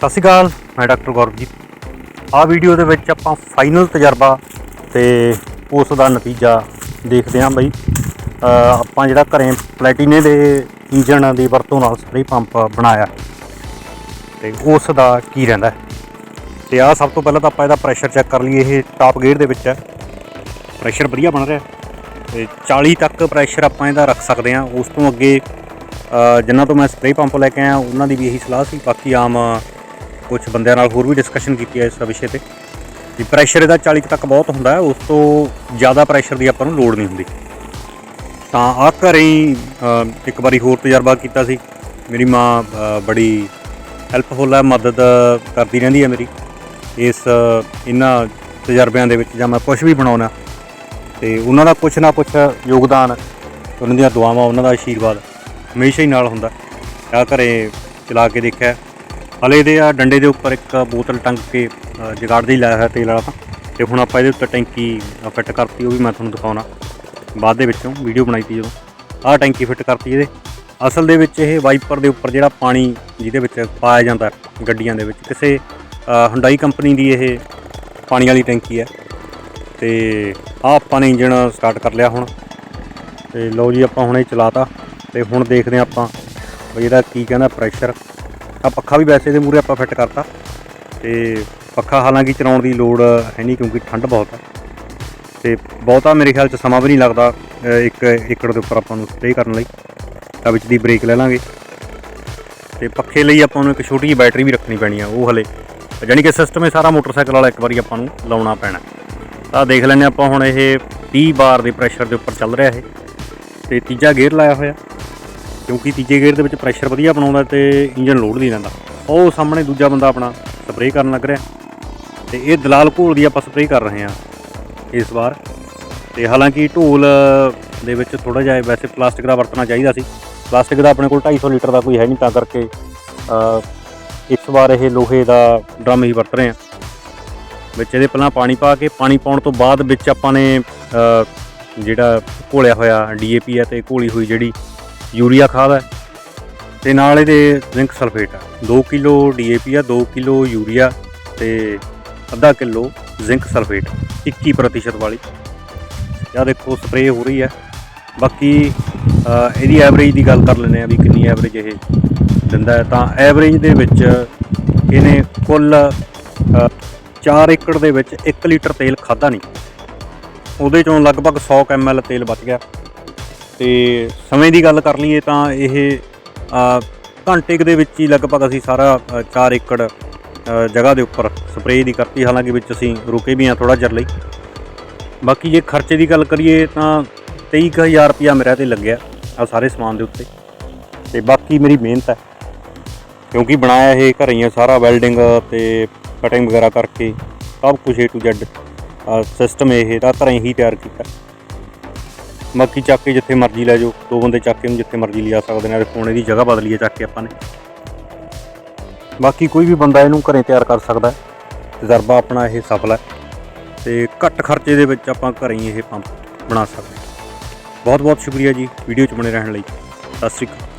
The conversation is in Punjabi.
ਸਤਿ ਸ਼੍ਰੀ ਅਕਾਲ ਮੈਂ ਡਾਕਟਰ ਗੌਰਵਜੀਤ। ਆਹ ਵੀਡੀਓ ਦੇ ਵਿੱਚ ਆਪਾਂ ਫਾਈਨਲ ਤਜਰਬਾ ਤੇ ਉਸ ਦਾ ਨਤੀਜਾ ਦੇਖਦੇ ਹਾਂ ਬਈ। ਆਪਾਂ ਜਿਹੜਾ ਘਰੇ ਪਲੈਟੀਨੇ ਦੇ ਇੰਜਨ ਦੀ ਵਰਤੋਂ ਨਾਲ ਸਪਰੇ ਪੰਪ ਬਣਾਇਆ। ਤੇ ਉਸ ਦਾ ਕੀ ਰਹਿੰਦਾ ਹੈ। ਤੇ ਆਹ ਸਭ ਤੋਂ ਪਹਿਲਾਂ ਤਾਂ ਆਪਾਂ ਇਹਦਾ ਪ੍ਰੈਸ਼ਰ ਚੈੱਕ ਕਰ ਲਈਏ ਇਹ ਟਾਪ ਗੇਅਰ ਦੇ ਵਿੱਚ ਹੈ। ਪ੍ਰੈਸ਼ਰ ਵਧੀਆ ਬਣ ਰਿਹਾ ਤੇ 40 ਤੱਕ ਪ੍ਰੈਸ਼ਰ ਆਪਾਂ ਇਹਦਾ ਰੱਖ ਸਕਦੇ ਹਾਂ। ਉਸ ਤੋਂ ਅੱਗੇ ਅ, ਤੋਂ ਮੈਂ ਸਪਰੇ ਪੰਪ ਲੈ ਕੇ ਆਇਆ ਉਹਨਾਂ ਦੀ ਵੀ ਇਹੀ ਸਲਾਹ ਸੀ। ਬਾਕੀ ਆਮ ਕੁਝ ਬੰਦਿਆਂ ਨਾਲ ਹੋਰ ਵੀ ਡਿਸਕਸ਼ਨ ਕੀਤੀ ਹੈ ਇਸ ਵਿਸ਼ੇ ਤੇ। ਵੀ ਪ੍ਰੈਸ਼ਰ ਇਹਦਾ 40 ਤੱਕ ਬਹੁਤ ਹੁੰਦਾ ਹੈ, ਉਸ ਤੋਂ ਜ਼ਿਆਦਾ ਪ੍ਰੈਸ਼ਰ ਦੀ ਆਪਾਂ ਨੂੰ ਲੋੜ ਨਹੀਂ ਹੁੰਦੀ। ਤਾਂ ਆ ਘਰੇ ਹੀ ਇੱਕ ਵਾਰੀ ਹੋਰ ਤਜਰਬਾ ਕੀਤਾ ਸੀ। ਮੇਰੀ ਮਾਂ ਬੜੀ ਹੈਲਪਫੁਲ ਹੈ, ਮਦਦ ਕਰਦੀ ਰਹਿੰਦੀ ਹੈ ਮੇਰੀ। ਇਸ, ਇਹਨਾਂ ਤਜਰਬਿਆਂ ਦੇ ਵਿੱਚ ਜਾਂ ਮੈਂ ਕੁਝ ਵੀ ਬਣਾਉਣਾ, ਤੇ ਉਹਨਾਂ ਦਾ ਕੁਝ ਨਾ ਕੁਝ ਯੋਗਦਾਨ, ਉਹਨਾਂ ਦੀਆਂ ਦੁਆਵਾਂ, ਉਹਨਾਂ ਦਾ ਆਸ਼ੀਰਵਾਦ ਹਮੇਸ਼ਾ ਹੀ ਨਾਲ ਹੁੰਦਾ। ਆ ਘਰੇ ਚਲਾ ਕੇ ਦੇਖਿਆ। ਹਲੇ ਦੇ ਆ ਡੰਡੇ ਦੇ ਉੱਪਰ ਇੱਕ ਬੋਤਲ ਟੰਗ ਕੇ ਅ, ਜਗਾੜ ਦੀ ਲਾਇਆ ਹੋਇਆ ਤੇਲ ਵਾਲਾ ਤਾਂ। ਤੇ ਹੁਣ ਆਪਾਂ ਇਹਦੇ ਉੱਤੇ ਟੈਂਕੀ ਫਿੱਟ ਕਰਤੀ ਉਹ ਵੀ ਮੈਂ ਤੁਹਾਨੂੰ ਦਿਖਾਉਣਾ। ਬਾਅਦ ਦੇ ਵਿੱਚੋਂ ਵੀਡੀਓ ਬਣਾਈ ਤੀ ਜਦੋਂ। ਆਹ ਟੈਂਕੀ ਫਿੱਟ ਕਰਤੀ ਇਹਦੇ। ਅਸਲ ਦੇ ਵਿੱਚ ਇਹ ਵਾਈਪਰ ਦੇ ਉੱਪਰ ਜਿਹੜਾ ਪਾਣੀ ਜਿਹਦੇ ਵਿੱਚ ਪਾਇਆ ਜਾਂਦਾ ਗੱਡੀਆਂ ਦੇ ਵਿੱਚ ਕਿਸੇ ਹੁੰਡਾਈ ਕੰਪਨੀ ਦੀ ਇਹ ਪਾਣੀ ਵਾਲੀ ਟੈਂਕੀ ਹੈ। ਤੇ ਆਹ ਆਪਾਂ ਨੇ ਇੰਜਨ ਸਟਾਰਟ ਕਰ ਲਿਆ ਹੁਣ। ਤੇ ਲਓ ਜੀ ਆਪਾਂ ਹੁਣ ਇਹ ਚਲਾਤਾ। ਤੇ ਹੁਣ ਦੇਖਦੇ ਹਾਂ ਆਪਾਂ ਵੀ ਇਹਦਾ ਕੀ ਕਹਿੰਦਾ ਪ੍ਰੈਸ਼ਰ ਆ ਪੱਖਾ ਵੀ ਵੈਸੇ ਦੇ ਮੂਰੇ ਆਪਾਂ ਫਿੱਟ ਕਰਤਾ। ਤੇ ਪੱਖਾ ਹਾਲਾਂਕਿ ਚਲਾਉਣ ਦੀ ਲੋੜ ਹੈ ਨਹੀਂ ਕਿਉਂਕਿ ਠੰਡ ਬਹੁਤ ਹੈ ਤੇ ਬਹੁਤਾ ਮੇਰੇ ਖਿਆਲ ਚ ਸਮਾਂ ਵੀ ਨਹੀਂ ਲੱਗਦਾ ਇੱਕ ਏਕੜ ਦੇ ਉੱਪਰ ਆਪਾਂ ਨੂੰ ਸਪਰੇਅ ਕਰਨ ਲਈ। ਤਾਂ ਵਿੱਚ ਦੀ ਬ੍ਰੇਕ ਲੈ ਲਾਂਗੇ। ਤੇ ਪੱਖੇ ਲਈ ਆਪਾਂ ਨੂੰ ਇੱਕ ਛੋਟੀ ਜਿਹੀ ਬੈਟਰੀ ਵੀ ਰੱਖਣੀ ਪੈਣੀ ਆ, ਉਹ ਹਲੇ। ਜਾਣੀ ਕਿ ਸਿਸਟਮ ਇਹ ਸਾਰਾ ਮੋਟਰਸਾਈਕਲ ਵਾਲਾ ਇੱਕ ਵਾਰੀ ਆਪਾਂ ਨੂੰ ਲਾਉਣਾ ਪੈਣਾ। ਤਾਂ ਦੇਖ ਲੈਂਦੇ ਆਪਾਂ ਹੁਣ ਇਹ 30 ਬਾਰ ਦੇ ਪ੍ਰੈਸ਼ਰ ਦੇ ਉੱਪਰ ਚੱਲ ਰਿਹਾ ਇਹ। ਤੇ ਤੀਜਾ ਗੇਅਰ ਲਾਇਆ ਹੋਇਆ। ਕਿਉਂਕਿ ਤੀਜੇ ਗੇਅਰ ਦੇ ਵਿੱਚ ਪ੍ਰੈਸ਼ਰ ਵਧੀਆ ਬਣਾਉਂਦਾ ਤੇ ਇੰਜਨ ਲੋਡ ਨਹੀਂ ਰਹਿੰਦਾ ਉਹ ਸਾਹਮਣੇ ਦੂਜਾ ਬੰਦਾ ਆਪਣਾ ਸਪਰੇਅ ਕਰਨ ਲੱਗ ਰਿਹਾ। ਤੇ ਇਹ ਦਲਾਲ ਘੋਲ ਦੀ ਆਪਾਂ ਸਪਰੇਅ ਕਰ ਰਹੇ ਹਾਂ ਇਸ ਵਾਰ। ਤੇ ਹਾਲਾਂਕਿ ਢੋਲ ਦੇ ਵਿੱਚ ਥੋੜਾ ਜਿਹਾ ਵੈਸੇ ਪਲਾਸਟਿਕ ਦਾ ਵਰਤਣਾ ਚਾਹੀਦਾ ਸੀ। ਪਲਾਸਟਿਕ ਦਾ ਆਪਣੇ ਕੋਲ 250 ਲੀਟਰ ਦਾ ਕੋਈ ਹੈ ਨਹੀਂ, ਤਾਂ ਕਰਕੇ ਇਸ ਵਾਰ ਇਹ ਲੋਹੇ ਦਾ ਡਰਮ ਹੀ ਵਰਤ ਰਹੇ ਹਾਂ। ਵਿੱਚ ਇਹਦੇ ਪਹਿਲਾਂ ਪਾਣੀ ਪਾ ਕੇ, ਪਾਣੀ ਪਾਉਣ ਤੋਂ ਬਾਅਦ ਵਿੱਚ ਆਪਾਂ ਨੇ ਜਿਹੜਾ ਘੋਲਿਆ ਹੋਇਆ ਡੀਏਪੀ ਹੈ ਤੇ ਘੋਲੀ ਹੋਈ ਜਿਹੜੀ ਯੂਰੀਆ ਖਾਦ ਹੈ। ਤੇ ਨਾਲ ਇਹਦੇ ਜ਼ਿੰਕ ਸਲਫੇਟ ਹੈ 2 ਕਿਲੋ ਡੀਏਪੀ ਆ 2 ਕਿਲੋ ਯੂਰੀਆ ਤੇ ਅੱਧਾ ਕਿਲੋ ਜ਼ਿੰਕ ਸਲਫੇਟ 21% ਵਾਲੀ। ਆਹ ਦੇਖੋ ਸਪਰੇਅ ਹੋ ਰਹੀ ਹੈ। ਬਾਕੀ ਇਹਦੀ ਐਵਰੇਜ ਦੀ ਗੱਲ ਕਰ ਲੈਂਦੇ ਆ ਵੀ ਕਿੰਨੀ ਐਵਰੇਜ ਇਹ ਦਿੰਦਾ ਹੈ। ਤਾਂ ਐਵਰੇਜ ਦੇ ਵਿੱਚ ਇਹਨੇ ਕੁੱਲ 4 ਏਕੜ ਦੇ ਵਿੱਚ 1 ਲੀਟਰ ਤੇਲ ਖਾਦਾ ਨਹੀਂ। ਉਹਦੇ ਚੋਂ ਲਗਭਗ 100 ml ਤੇਲ ਬਚ ਗਿਆ। ਤੇ ਸਮੇਂ ਦੀ ਗੱਲ ਕਰ ਲਈਏ ਤਾਂ ਇਹ ਘੰਟੇ ਦੇ ਵਿੱਚ ਹੀ ਲਗਭਗ ਅਸੀਂ ਸਾਰਾ 4 ਏਕੜ ਜਗ੍ਹਾ ਦੇ ਉੱਪਰ ਸਪਰੇਅ ਦੀ ਕਰਤੀ। ਹਾਲਾਂਕਿ ਵਿੱਚ ਅਸੀਂ ਰੁਕੇ ਵੀ ਹਾਂ ਥੋੜਾ ਚਿਰ ਲਈ। ਬਾਕੀ ਜੇ ਖਰਚੇ ਦੀ ਗੱਲ ਕਰੀਏ ਤਾਂ 23000 ਰੁਪਇਆ ਮੇਰਾ ਤੇ ਲੱਗਿਆ ਆ ਸਾਰੇ ਸਮਾਨ ਦੇ ਉੱਤੇ। ਤੇ ਬਾਕੀ ਮੇਰੀ ਮਿਹਨਤ ਹੈ, ਕਿਉਂਕਿ ਬਣਾਇਆ ਇਹ ਘਰੇ ਹੀ ਆ ਸਾਰਾ ਵੈਲਡਿੰਗ ਤੇ ਕਟਿੰਗ ਵਗੈਰਾ ਕਰਕੇ ਸਭ ਕੁਝ A to Z ਸਿਸਟਮ ਇਹ ਦਾ ਘਰੇ ਹੀ ਤਿਆਰ ਕੀਤਾ। ਬਾਕੀ ਚੱਕ ਕੇ ਜਿੱਥੇ ਮਰਜ਼ੀ ਲੈ ਜਾਓ, ਦੋ ਬੰਦੇ ਚੱਕ ਕੇ ਨੂੰ ਜਿੱਥੇ ਮਰਜ਼ੀ ਲਿਜਾ ਸਕਦੇ ਨੇ ਤੇ ਦੀ ਜਗ੍ਹਾ ਬਦਲੀਏ ਚੱਕ ਕੇ ਆਪਾਂ ਨੇ। ਬਾਕੀ ਕੋਈ ਵੀ ਬੰਦਾ ਇਹਨੂੰ ਘਰੇ ਤਿਆਰ ਕਰ ਸਕਦਾ ਤਜਰਬਾ ਆਪਣਾ ਇਹ ਸਫਲ ਹੈ। ਤੇ ਘੱਟ ਖਰਚੇ ਦੇ ਵਿੱਚ ਆਪਾਂ ਘਰੇ ਹੀ ਇਹ ਪੰਪ ਬਣਾ ਸਕਦੇ ਹਾਂ। ਬਹੁਤ ਬਹੁਤ ਸ਼ੁਕਰੀਆ ਜੀ, ਵੀਡੀਓ 'ਚ ਬਣੇ ਰਹਿਣ ਲਈ। ਸਤਿ ਸ਼੍ਰੀ ਅਕਾਲ।